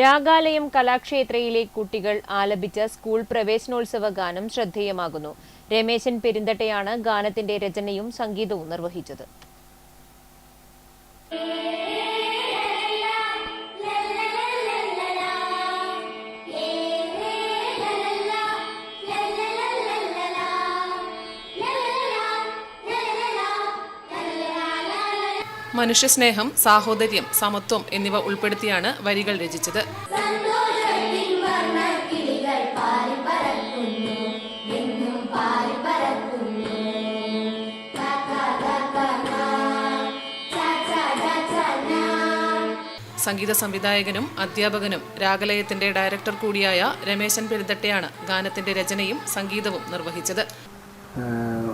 രാഗാലയം കലാക്ഷേത്രയിലെ കുട്ടികൾ ആലപിച്ച സ്കൂൾ പ്രവേശനോത്സവ ഗാനം ശ്രദ്ധേയമാകുന്നു. രമേശൻ പെരിന്തട്ടയാണ് ഗാനത്തിന്റെ രചനയും സംഗീതവും നിർവഹിച്ചത്. മനുഷ്യസ്നേഹം സാഹോദര്യം സമത്വം എന്നിവ ഉൾപ്പെടുത്തിയാണ് വരികൾ രചിച്ചത്. സംഗീത സംവിധായകനും അധ്യാപകനും രാഗലയത്തിന്റെ ഡയറക്ടർ കൂടിയായ രമേശൻ പെരുന്തട്ടയാണ് ഗാനത്തിന്റെ രചനയും സംഗീതവും നിർവഹിച്ചത്.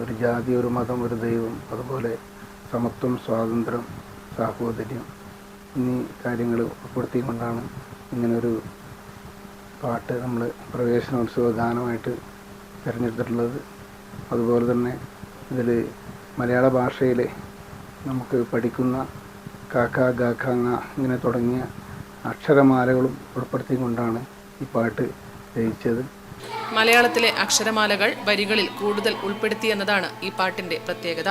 ഒരു ജാതി ഒരു മതം ഒരു ദൈവം അതുപോലെ സമത്വം സ്വാതന്ത്ര്യം സാഹോദര്യം എന്നീ കാര്യങ്ങൾ ഉൾപ്പെടുത്തിക്കൊണ്ടാണ് ഇങ്ങനൊരു പാട്ട് നമ്മൾ പ്രവേശനോത്സവ ഗാനമായിട്ട് തിരഞ്ഞെടുത്തിട്ടുള്ളത്. അതുപോലെ തന്നെ ഇതിൽ മലയാള ഭാഷയിൽ നമുക്ക് പഠിക്കുന്ന കാക്ക ഗാഖാങ്ങ ഇങ്ങനെ തുടങ്ങിയ അക്ഷരമാലകളും ഉൾപ്പെടുത്തിക്കൊണ്ടാണ് ഈ പാട്ട് രചിച്ചത്. മലയാളത്തിലെ അക്ഷരമാലകൾ വരികളിൽ കൂടുതൽ ഉൾപ്പെടുത്തി എന്നതാണ് ഈ പാട്ടിന്റെ പ്രത്യേകത.